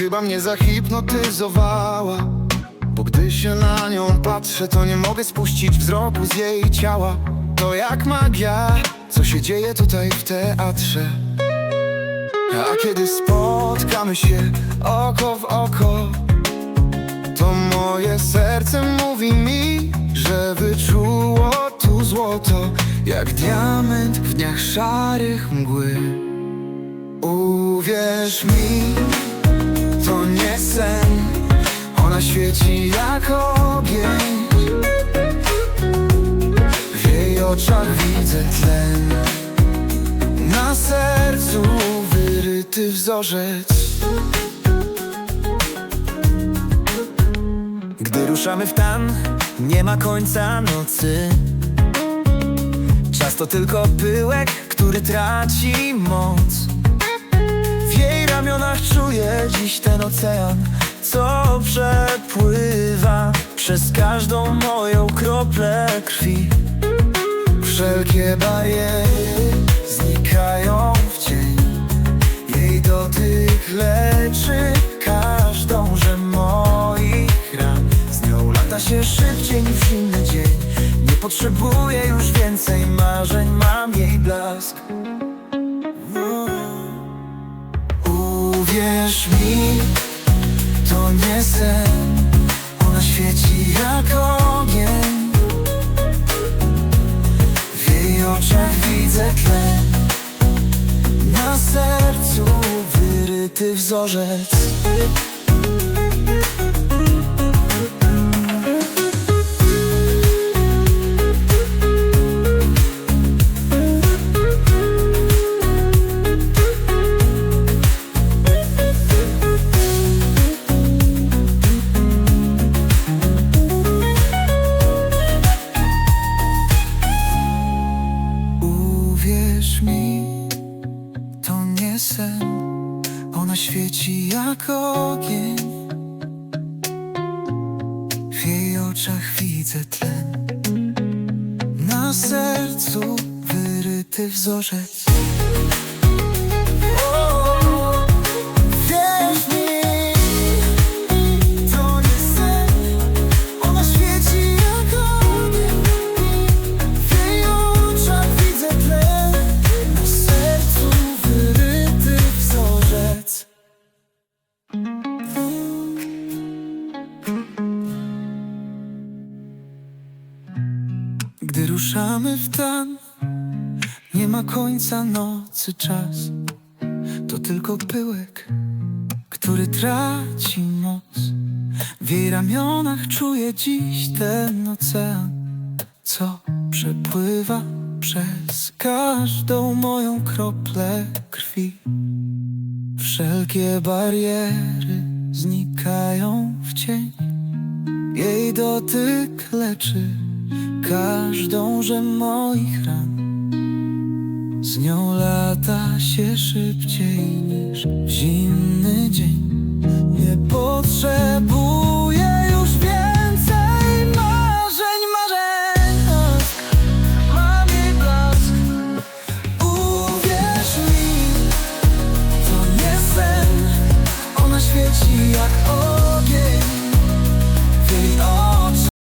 chyba mnie zahipnotyzowała Bo gdy się na nią patrzę, to nie mogę spuścić wzroku z jej ciała. To jak magia, co się dzieje tutaj w teatrze. A kiedy spotkamy się oko w oko To moje serce mówi mi, że wyczuło tu złoto Jak diament w dniach szarych mgły. Uwierz mi, Świeci jak ogień. W jej oczach widzę tlen. Na sercu wyryty wzorzec. Gdy ruszamy w tan, nie ma końca nocy. Czas to tylko pyłek, który traci moc. W jej ramionach czuję dziś ten ocean Co przepływa przez każdą moją kroplę krwi. Wszelkie bariery znikają w cień Jej dotyk leczy każdą że moich ran. Z nią lata się szybciej niż zimny dzień. Nie potrzebuję już więcej marzeń, mam jej blask. Uwierz mi, to nie sen. Ona świeci jak ogień. W jej oczach widzę tlen Na sercu wyryty wzorzec sen. Ona świeci jak ogień. W jej oczach widzę tlen Na sercu wyryty wzorzec Gdy ruszamy w tan Nie ma końca nocy czas To tylko pyłek Który traci moc W jej ramionach czuję dziś ten ocean co przepływa przez każdą moją kroplę krwi. Wszelkie bariery znikają w cień. Jej dotyk leczy każdą, że moich ran. Z nią lata się szybciej niż zimny dzień. Nie potrzebuję już więcej marzeń, marzeń. Mam jej blask. Uwierz mi, to nie sen. Ona świeci jak ogień